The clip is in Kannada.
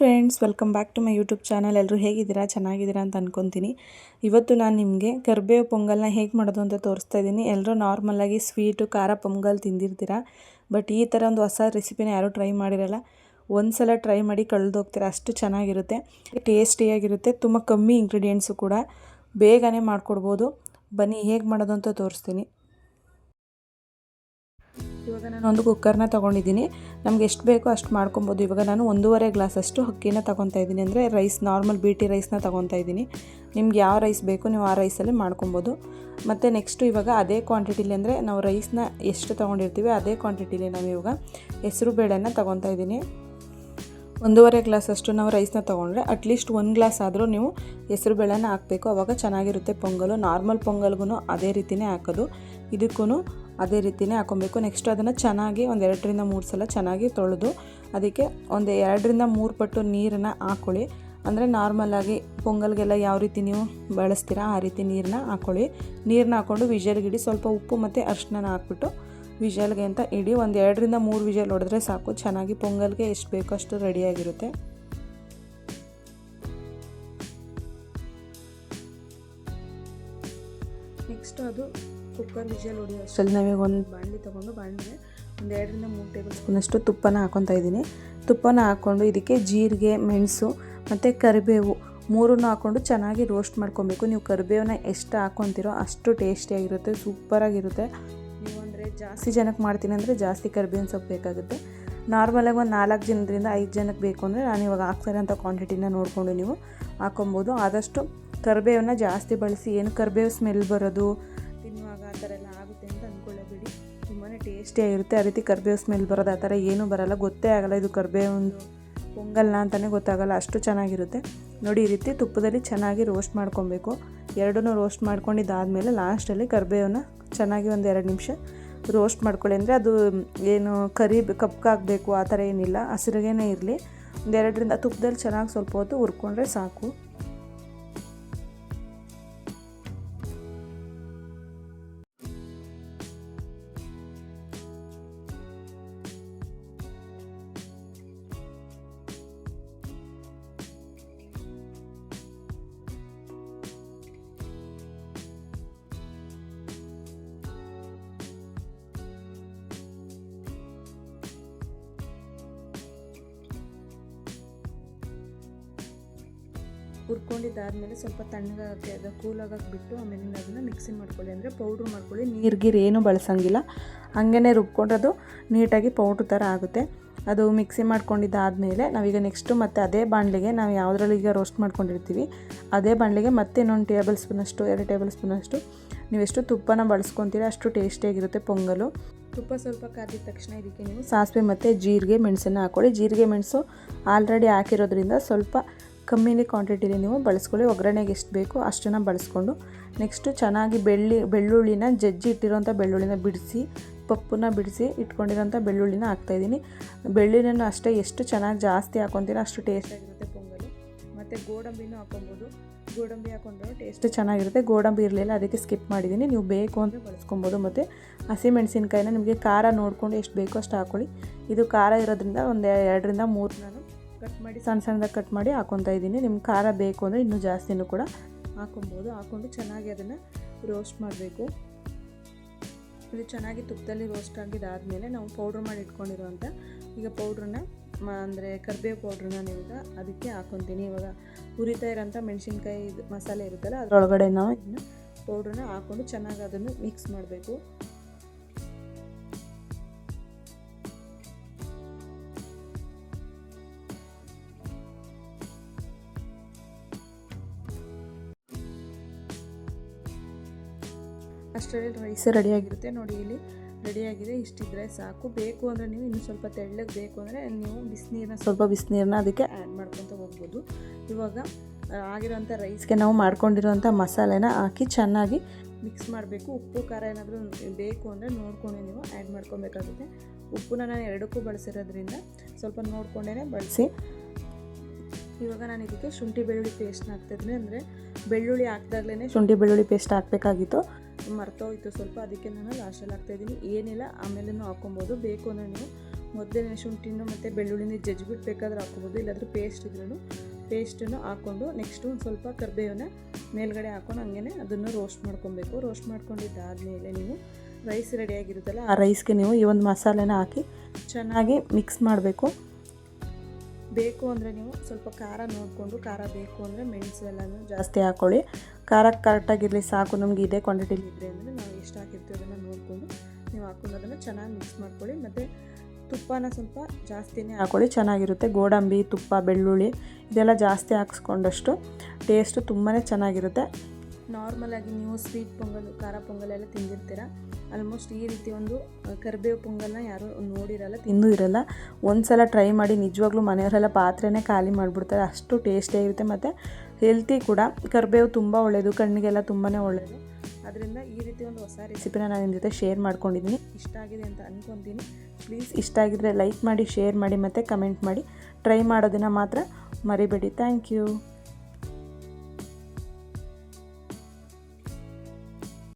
Friends welcome back to my YouTube channel ಎಲ್ಲರೂ ಹೇಗಿದ್ದೀರಾ? ಚೆನ್ನಾಗಿದ್ದೀರಾ ಅಂತ ಅಂದ್ಕೊತೀನಿ ಇವತ್ತು ನಾನು ನಿಮಗೆ ಕರ್ಬೇವು ಪೊಂಗಲ್ನ ಹೇಗೆ ಮಾಡೋದು ಅಂತ ತೋರಿಸ್ತಾ ಇದ್ದೀನಿ. ಎಲ್ಲರೂ ನಾರ್ಮಲಾಗಿ ಸ್ವೀಟು ಖಾರ ಪೊಂಗಲ್ ತಿಂದಿರ್ತೀರ? ಬಟ್ ಈ ಥರ ಒಂದು ಹೊಸ ರೆಸಿಪಿನ ಯಾರೂ ಟ್ರೈ ಮಾಡಿರಲ್ಲ. ಒಂದು ಸಲ ಟ್ರೈ ಮಾಡಿ ಕಳೆದೋಗ್ತೀರ? ಅಷ್ಟು ಚೆನ್ನಾಗಿರುತ್ತೆ. ಟೇಸ್ಟಿಯಾಗಿರುತ್ತೆ ತುಂಬ ಕಮ್ಮಿ ಇಂಗ್ರೀಡಿಯೆಂಟ್ಸು ಕೂಡ. ಬೇಗನೆ ಮಾಡಿಕೊಡ್ಬೋದು. ಬನ್ನಿ, ಹೇಗೆ ಮಾಡೋದು ಅಂತ ತೋರಿಸ್ತೀನಿ. ಇವಾಗ ನಾನು ಒಂದು ಕುಕ್ಕರ್ನ ತೊಗೊಂಡಿದ್ದೀನಿ. ನಮ್ಗೆ ಎಷ್ಟು ಬೇಕೋ ಅಷ್ಟು ಮಾಡ್ಕೊಬೋದು. ಇವಾಗ ನಾನು ಒಂದೂವರೆ ಗ್ಲಾಸಷ್ಟು ಅಕ್ಕಿನ ತೊಗೊತಾ ಇದ್ದೀನಿ. ಅಂದರೆ ರೈಸ್ ನಾರ್ಮಲ್ ಬೀಟಿ ರೈಸ್ನ ತೊಗೊತಾ ಇದ್ದೀನಿ. ನಿಮ್ಗೆ ಯಾವ ರೈಸ್ ಬೇಕು ನೀವು ಆ ರೈಸಲ್ಲಿ ಮಾಡ್ಕೊಬೋದು. ಮತ್ತು ನೆಕ್ಸ್ಟು ಇವಾಗ ಅದೇ ಕ್ವಾಂಟಿಟಿಲಿ ಅಂದರೆ ನಾವು ರೈಸ್ನ ಎಷ್ಟು ತೊಗೊಂಡಿರ್ತೀವಿ ಅದೇ ಕ್ವಾಂಟಿಟಿಲಿ ನಾವು ಇವಾಗ ಹೆಸರು ಬೇಳೆನ ತೊಗೊತಾ ಇದ್ದೀನಿ. ಒಂದೂವರೆ ಗ್ಲಾಸಷ್ಟು ನಾವು ರೈಸ್ನ ತೊಗೊಂಡ್ರೆ ಅಟ್ಲೀಸ್ಟ್ ಒಂದು ಗ್ಲಾಸ್ ಆದರೂ ನೀವು ಹೆಸರು ಬೇಳೆನ ಹಾಕಬೇಕು. ಅವಾಗ ಚೆನ್ನಾಗಿರುತ್ತೆ. ಪೊಂಗಲು ನಾರ್ಮಲ್ ಪೊಂಗಲ್ಗೂ ಅದೇ ರೀತಿಯೇ ಹಾಕೋದು. ಇದಕ್ಕೂ ಅದೇ ರೀತಿಯೇ ಹಾಕೊಬೇಕು. ನೆಕ್ಸ್ಟ್ ಅದನ್ನು ಚೆನ್ನಾಗಿ ಒಂದು ಎರಡರಿಂದ ಮೂರು ಸಲ ಚೆನ್ನಾಗಿ ತೊಳೆದು ಅದಕ್ಕೆ ಒಂದು ಎರಡರಿಂದ ಮೂರು ಪಟ್ಟು ನೀರನ್ನು ಹಾಕ್ಕೊಳ್ಳಿ ಅಂದರೆ ನಾರ್ಮಲಾಗಿ ಪೊಂಗಲ್ಗೆಲ್ಲ ಯಾವ ರೀತಿ ನೀವು ಬಳಸ್ತೀರಾ ಆ ರೀತಿ ನೀರನ್ನ ಹಾಕ್ಕೊಳ್ಳಿ ನೀರನ್ನ ಹಾಕ್ಕೊಂಡು ವಿಜಲ್ಗಿಡಿ ಸ್ವಲ್ಪ ಉಪ್ಪು ಮತ್ತು ಅರಿಶಿನ ಹಾಕ್ಬಿಟ್ಟು ವಿಜಲ್ಗೆ ಅಂತ ಇಡಿ, ಒಂದು ಎರಡರಿಂದ ಮೂರು ವಿಜಲ್ ಹೊಡೆದ್ರೆ ಸಾಕು. ಚೆನ್ನಾಗಿ ಪೊಂಗಲ್ಗೆ ಎಷ್ಟು ಬೇಕೋ ಅಷ್ಟು ರೆಡಿಯಾಗಿರುತ್ತೆ ನೆಕ್ಸ್ಟ್ ಅದು ಕುಕ್ಕರ್ ವಿಜಲ್ ಹೊಡಿಯೋ ಅಷ್ಟರಲ್ಲಿ ನಾವೀಗ ಒಂದು ಬಾಣಲಿ ತೊಗೊಂಡು ಬಾಣಲಿಗೆ ಒಂದು ಎರಡರಿಂದ ಮೂರು ಟೇಬಲ್ ಸ್ಪೂನಷ್ಟು ತುಪ್ಪನ ಹಾಕೊತಾ ಇದ್ದೀನಿ. ತುಪ್ಪನ ಹಾಕ್ಕೊಂಡು ಇದಕ್ಕೆ ಜೀರಿಗೆ ಮೆಣಸು ಮತ್ತು ಕರಿಬೇವು ಮೂರನ್ನು ಹಾಕ್ಕೊಂಡು ಚೆನ್ನಾಗಿ ರೋಸ್ಟ್ ಮಾಡ್ಕೊಬೇಕು. ನೀವು ಕರಿಬೇವನ್ನ ಎಷ್ಟು ಹಾಕ್ಕೊತಿರೋ ಅಷ್ಟು ಟೇಸ್ಟಿಯಾಗಿರುತ್ತೆ ಸೂಪರಾಗಿರುತ್ತೆ ನೀವು ಅಂದರೆ ಜಾಸ್ತಿ ಜನಕ್ಕೆ ಮಾಡ್ತೀನಿ ಅಂದರೆ ಜಾಸ್ತಿ ಕರಿಬೇವಿನ ಸೊಪ್ಪು ಬೇಕಾಗುತ್ತೆ. ನಾರ್ಮಲಾಗಿ ಒಂದು ನಾಲ್ಕು ಜನರಿಂದ ಐದು ಜನಕ್ಕೆ ಬೇಕು ಅಂದರೆ ನಾನು ಇವಾಗ ಹಾಕ್ತಾರಂಥ ಕ್ವಾಂಟಿಟಿನ ನೋಡಿಕೊಂಡು ನೀವು ಹಾಕೊಬೋದು. ಆದಷ್ಟು ಕರಿಬೇವನ್ನ ಜಾಸ್ತಿ ಬಳಸಿ ಏನು ಕರಿಬೇವು ಸ್ಮೆಲ್ ಬರೋದು ಆ ಥರ ಎಲ್ಲ ಆಗುತ್ತೆ ಅಂತ ಅಂದ್ಕೊಳ್ಳೇಬೇಡಿ. ತುಂಬಾ ಟೇಸ್ಟಿಯಾಗಿರುತ್ತೆ ಆ ರೀತಿ ಕರಿಬೇವು ಸ್ಮೆಲ್ ಬರೋದು ಆ ಥರ ಏನೂ ಬರೋಲ್ಲ. ಗೊತ್ತೇ ಆಗಲ್ಲ ಇದು ಕರಿಬೇವೊಂದು ಪೊಂಗಲ್ನ ಅಂತಲೇ ಗೊತ್ತಾಗಲ್ಲ. ಅಷ್ಟು ಚೆನ್ನಾಗಿರುತ್ತೆ. ನೋಡಿ, ಈ ರೀತಿ ತುಪ್ಪದಲ್ಲಿ ಚೆನ್ನಾಗಿ ರೋಸ್ಟ್ ಮಾಡ್ಕೊಬೇಕು. ಎರಡನ್ನೂ ರೋಸ್ಟ್ ಮಾಡ್ಕೊಂಡಿದ್ದಾದಮೇಲೆ ಲಾಸ್ಟಲ್ಲಿ ಕರಿಬೇವನ್ನ ಚೆನ್ನಾಗಿ ಒಂದು ಎರಡು ನಿಮಿಷ ರೋಸ್ಟ್ ಮಾಡ್ಕೊಳ್ಳಿ. ಅಂದರೆ ಅದು ಏನು ಕರಿ ಕಪ್ಪಾಗಬೇಕು ಆ ಥರ ಏನಿಲ್ಲ. ಹಸಿರಿಗೇನೆ ಇರಲಿ. ಒಂದೆರಡರಿಂದ ತುಪ್ಪದಲ್ಲಿ ಚೆನ್ನಾಗಿ ಸ್ವಲ್ಪ ಹೊತ್ತು ಹುರ್ಕೊಂಡ್ರೆ ಸಾಕು. ಹುರ್ಕೊಂಡಿದ್ದಾದಮೇಲೆ ಸ್ವಲ್ಪ ತಣ್ಣಗಾಗಕ್ಕೆ ಅದು ಕೂಲಾಗಕ್ಕೆ ಬಿಟ್ಟು ಆಮೇಲೆ ಅದನ್ನು ಮಿಕ್ಸಿ ಮಾಡ್ಕೊಳ್ಳಿ. ಅಂದರೆ ಪೌಡ್ರ್ ಮಾಡ್ಕೊಳ್ಳಿ. ನೀರು ಗೀರ್ ಏನೂ ಬಳಸಂಗಿಲ್ಲ. ಹಾಗೇ ರುಬ್ಕೊಂಡ್ರೆ ನೀಟಾಗಿ ಪೌಡ್ರ್ ಥರ ಆಗುತ್ತೆ. ಅದು ಮಿಕ್ಸಿ ಮಾಡ್ಕೊಂಡಿದ್ದಾದಮೇಲೆ ನಾವೀಗ ನೆಕ್ಸ್ಟು ಮತ್ತು ಅದೇ ಬಾಣಲಿಗೆ ನಾವು ಯಾವುದ್ರಲ್ಲಿ ಈಗ ರೋಸ್ಟ್ ಮಾಡ್ಕೊಂಡಿರ್ತೀವಿ, ಅದೇ ಬಾಣಲಿಗೆ ಮತ್ತೆ ಇನ್ನೊಂದು ಟೇಬಲ್ ಸ್ಪೂನಷ್ಟು ಎರಡು ಟೇಬಲ್ ಸ್ಪೂನಷ್ಟು ನೀವೆಷ್ಟು ತುಪ್ಪನ ಬಳಸ್ಕೊತೀರ ಅಷ್ಟು ಟೇಸ್ಟಿಯಾಗಿರುತ್ತೆ ಪೊಂಗಲು. ತುಪ್ಪ ಸ್ವಲ್ಪ ಕಾದಿದ ತಕ್ಷಣ ಇದಕ್ಕೆ ನೀವು ಸಾಸಿವೆ ಮತ್ತು ಜೀರಿಗೆ ಮೆಣಸನ್ನು ಹಾಕ್ಕೊಳ್ಳಿ ಜೀರಿಗೆ ಮೆಣಸು ಆಲ್ರೆಡಿ ಹಾಕಿರೋದ್ರಿಂದ ಸ್ವಲ್ಪ ಕಮ್ಮಿನೇ ಕ್ವಾಂಟಿಟಿಲಿ ನೀವು ಬಳಸ್ಕೊಳ್ಳಿ. ಒಗ್ಗರಣೆಗೆ ಎಷ್ಟು ಬೇಕೋ ಅಷ್ಟನ್ನು ಬಳಸ್ಕೊಂಡು ನೆಕ್ಸ್ಟು ಚೆನ್ನಾಗಿ ಬೆಳ್ಳಿ, ಬೆಳ್ಳುಳ್ಳಿನ ಜಜ್ಜಿ ಇಟ್ಟಿರೋಂಥ ಬೆಳ್ಳುಳ್ಳಿನ ಬಿಡಿಸಿ, ಪಪ್ಪನ್ನ ಬಿಡಿಸಿ ಇಟ್ಕೊಂಡಿರೋಂಥ ಬೆಳ್ಳುಳ್ಳಿನ ಹಾಕ್ತಾಯಿದ್ದೀನಿ ಬೆಳ್ಳುಳ್ಳಿನೂ ಅಷ್ಟೇ ಎಷ್ಟು ಚೆನ್ನಾಗಿ ಜಾಸ್ತಿ ಹಾಕೊತೀರೋ ಅಷ್ಟು ಟೇಸ್ಟಾಗಿರುತ್ತೆ ಪೊಂಗಲ್. ಮತ್ತು ಗೋಡಂಬಿನೂ ಹಾಕೊಬೋದು ಗೋಡಂಬಿ ಹಾಕೊಂಡ್ರೆ ಟೇಸ್ಟ್ ಚೆನ್ನಾಗಿರುತ್ತೆ. ಗೋಡಂಬಿ ಇರಲಿಲ್ಲ, ಅದಕ್ಕೆ ಸ್ಕಿಪ್ ಮಾಡಿದ್ದೀನಿ. ನೀವು ಬೇಕು ಅಂದರೆ ಬಳಸ್ಕೊಬೋದು. ಮತ್ತು ಹಸಿಮೆಣಸಿನ್ಕಾಯಿನ ನಿಮಗೆ ಖಾರ ನೋಡಿಕೊಂಡು ಎಷ್ಟು ಬೇಕೋ ಅಷ್ಟು ಹಾಕ್ಕೊಳ್ಳಿ. ಇದು ಖಾರ ಇರೋದ್ರಿಂದ ಒಂದು ಎರಡರಿಂದ ಮೂರು ನಾನು ಕಟ್ ಮಾಡಿ, ಸಣ್ಣ ಸಣ್ಣದಾಗಿ ಕಟ್ ಮಾಡಿ ಹಾಕೊತಾ ಇದ್ದೀನಿ. ನಿಮ್ಗೆ ಖಾರ ಬೇಕು ಅಂದರೆ ಇನ್ನೂ ಜಾಸ್ತಿನೂ ಕೂಡ ಹಾಕೊಬೋದು. ಹಾಕೊಂಡು ಚೆನ್ನಾಗಿ ಅದನ್ನು ರೋಸ್ಟ್ ಮಾಡಬೇಕು. ಇದು ಚೆನ್ನಾಗಿ ತುಪ್ಪದಲ್ಲಿ ರೋಸ್ಟ್ ಆಗಿದ್ದಾದಮೇಲೆ ನಾವು ಪೌಡ್ರ್ ಮಾಡಿ ಇಟ್ಕೊಂಡಿರೋಂಥ ಈಗ ಪೌಡ್ರನ್ನ ಅಂದರೆ ಕರಿಬೇವು ಪೌಡ್ರನ್ನ ಇವಾಗ ಅದಕ್ಕೆ ಹಾಕೊತೀನಿ. ಇವಾಗ ಹುರಿತಾ ಇರೋಂಥ ಮೆಣಸಿನ್ಕಾಯಿ ಮಸಾಲೆ ಇರುತ್ತಲ್ಲ, ಅದರೊಳಗಡೆ ನಾವು ಇದನ್ನು ಪೌಡ್ರನ್ನ ಹಾಕ್ಕೊಂಡು ಚೆನ್ನಾಗಿ ಅದನ್ನು ಮಿಕ್ಸ್ ಮಾಡಬೇಕು. ಅಷ್ಟರಲ್ಲಿ ರೈಸ್ ರೆಡಿಯಾಗಿರುತ್ತೆ. ನೋಡಿ ಇಲ್ಲಿ ರೆಡಿಯಾಗಿದೆ. ಇಷ್ಟಿದ್ರೆ ಸಾಕು. ಬೇಕು ಅಂದರೆ ನೀವು ಇನ್ನೂ ಸ್ವಲ್ಪ ತೆಳ್ಳಗೆ ಬೇಕು ಅಂದರೆ ನೀವು ಬಿಸಿನೀರನ್ನ ಸ್ವಲ್ಪ ಬಿಸಿನೀರನ್ನ ಅದಕ್ಕೆ ಆ್ಯಡ್ ಮಾಡ್ಕೊತ ಹೋಗ್ಬೋದು. ಇವಾಗ ಆಗಿರೋಂಥ ರೈಸ್ಗೆ ನಾವು ಮಾಡ್ಕೊಂಡಿರೋಂಥ ಮಸಾಲೆನ ಹಾಕಿ ಚೆನ್ನಾಗಿ ಮಿಕ್ಸ್ ಮಾಡಬೇಕು. ಉಪ್ಪು, ಖಾರ ಏನಾದರೂ ಬೇಕು ಅಂದರೆ ನೋಡ್ಕೊಂಡು ನೀವು ಆ್ಯಡ್ ಮಾಡ್ಕೊಬೇಕಾಗುತ್ತೆ. ಉಪ್ಪನ್ನ ನಾನು ಎರಡಕ್ಕೂ ಬಳಸಿರೋದ್ರಿಂದ ಸ್ವಲ್ಪ ನೋಡ್ಕೊಂಡೇ ಬಳಸಿ. ಇವಾಗ ನಾನು ಇದಕ್ಕೆ ಶುಂಠಿ ಬೆಳ್ಳುಳ್ಳಿ ಪೇಸ್ಟ್ನ ಹಾಕ್ತಿದ್ದೀನಿ ಅಂದರೆ ಬೆಳ್ಳುಳ್ಳಿ ಹಾಕ್ದಾಗ್ಲೇ ಶುಂಠಿ ಬೆಳ್ಳುಳ್ಳಿ ಪೇಸ್ಟ್ ಹಾಕಬೇಕಾಗಿತ್ತು. ಮರ್ತೋಯ್ತು ಸ್ವಲ್ಪ, ಅದಕ್ಕೆ ನಾನು ಲಾಸ್ಟಲ್ಲಿ ಹಾಕ್ತಾಯಿದ್ದೀನಿ ಏನಿಲ್ಲ ಆಮೇಲೆ ಹಾಕೊಬೋದು ಬೇಕು ಅಂದರೆ ನೀವು ಮೊದಲನೇ ಶುಂಠಿನೂ ಮತ್ತು ಬೆಳ್ಳುಳ್ಳಿನ ಜಜ್ಜಿಬಿಟ್ಟು ಬೇಕಾದ್ರೆ ಹಾಕ್ಕೊಬೋದು. ಇಲ್ಲಾಂದ್ರೆ ಪೇಸ್ಟ್ ಇದ್ರೂ ಪೇಸ್ಟನ್ನು ಹಾಕ್ಕೊಂಡು ನೆಕ್ಸ್ಟು ಒಂದು ಸ್ವಲ್ಪ ಕರಿಬೇವನ್ನ ಮೇಲ್ಗಡೆ ಹಾಕೊಂಡು ಹಂಗೆ ಅದನ್ನು ರೋಸ್ಟ್ ಮಾಡ್ಕೊಬೇಕು. ರೋಸ್ಟ್ ಮಾಡ್ಕೊಂಡಿದ್ದಾದಮೇಲೆ ನೀವು ರೈಸ್ ರೆಡಿಯಾಗಿರುತ್ತಲ್ಲ ಆ ರೈಸ್ಗೆ ನೀವು ಈ ಒಂದು ಮಸಾಲೆನ ಹಾಕಿ ಚೆನ್ನಾಗಿ ಮಿಕ್ಸ್ ಮಾಡಬೇಕು. ಬೇಕು ಅಂದರೆ ನೀವು ಸ್ವಲ್ಪ ಖಾರ ನೋಡಿಕೊಂಡು, ಖಾರ ಬೇಕು ಅಂದರೆ ಮೆಣಸು ಎಲ್ಲನೂ ಜಾಸ್ತಿ ಹಾಕ್ಕೊಳ್ಳಿ ಖಾರ ಕರೆಕ್ಟಾಗಿರಲಿ ಸಾಕು. ನಮಗೆ ಇದೇ ಕ್ವಾಂಟಿಟಿಲಿ ಇದ್ದರೆ ಅಂದರೆ ನಾವು ಎಷ್ಟು ಹಾಕಿರ್ತೀವಿ ಅದನ್ನು ನೋಡಿಕೊಂಡು. ನೀವು ಹಾಕ್ಕೊಂಡು ಅದನ್ನು ಚೆನ್ನಾಗಿ ಮಿಕ್ಸ್ ಮಾಡ್ಕೊಳ್ಳಿ. ಮತ್ತು ತುಪ್ಪನ ಸ್ವಲ್ಪ ಜಾಸ್ತಿನೇ ಹಾಕ್ಕೊಳ್ಳಿ ಚೆನ್ನಾಗಿರುತ್ತೆ. ಗೋಡಂಬಿ, ತುಪ್ಪ, ಬೆಳ್ಳುಳ್ಳಿ ಇದೆಲ್ಲ ಜಾಸ್ತಿ ಹಾಕ್ಸ್ಕೊಂಡಷ್ಟು ಟೇಸ್ಟು ತುಂಬಾ ಚೆನ್ನಾಗಿರುತ್ತೆ. ನಾರ್ಮಲಾಗಿ ನೀವು ಸ್ವೀಟ್ ಪೊಂಗಲ್, ಖಾರ ಪೊಂಗಲ್ ಎಲ್ಲ ತಿಂದಿರ್ತೀರ? ಆಲ್ಮೋಸ್ಟ್ ಈ ರೀತಿ ಒಂದು ಕರಿಬೇವು ಪೊಂಗಲ್ನ ಯಾರೂ ನೋಡಿರಲ್ಲ, ತಿಂದು ಇರಲ್ಲ. ಒಂದು ಸಲ ಟ್ರೈ ಮಾಡಿ, ನಿಜವಾಗ್ಲೂ ಮನೆಯವರೆಲ್ಲ ಪಾತ್ರೆನೇ ಖಾಲಿ ಮಾಡಿಬಿಡ್ತಾರೆ. ಅಷ್ಟು ಟೇಸ್ಟಿಯಾಗಿರುತ್ತೆ ಮತ್ತು ಹೆಲ್ತಿ ಕೂಡ. ಕರಿಬೇವು ತುಂಬ ಒಳ್ಳೆಯದು ಕಣ್ಣಿಗೆಲ್ಲ ತುಂಬಾ ಒಳ್ಳೆಯದು ಅದರಿಂದ ಈ ರೀತಿ ಒಂದು ಹೊಸ ರೆಸಿಪಿನ ನಾನು ನಿಮ್ಮ ಜೊತೆ ಶೇರ್ ಮಾಡ್ಕೊಂಡಿದ್ದೀನಿ. ಇಷ್ಟ ಆಗಿದೆ ಅಂತ ಅಂದ್ಕೊತೀನಿ ಪ್ಲೀಸ್ ಇಷ್ಟ ಆಗಿದ್ರೆ ಲೈಕ್ ಮಾಡಿ ಶೇರ್ ಮಾಡಿ ಮತ್ತು ಕಮೆಂಟ್ ಮಾಡಿ. ಟ್ರೈ ಮಾಡೋದನ್ನು ಮಾತ್ರ ಮರಿಬೇಡಿ. Thank you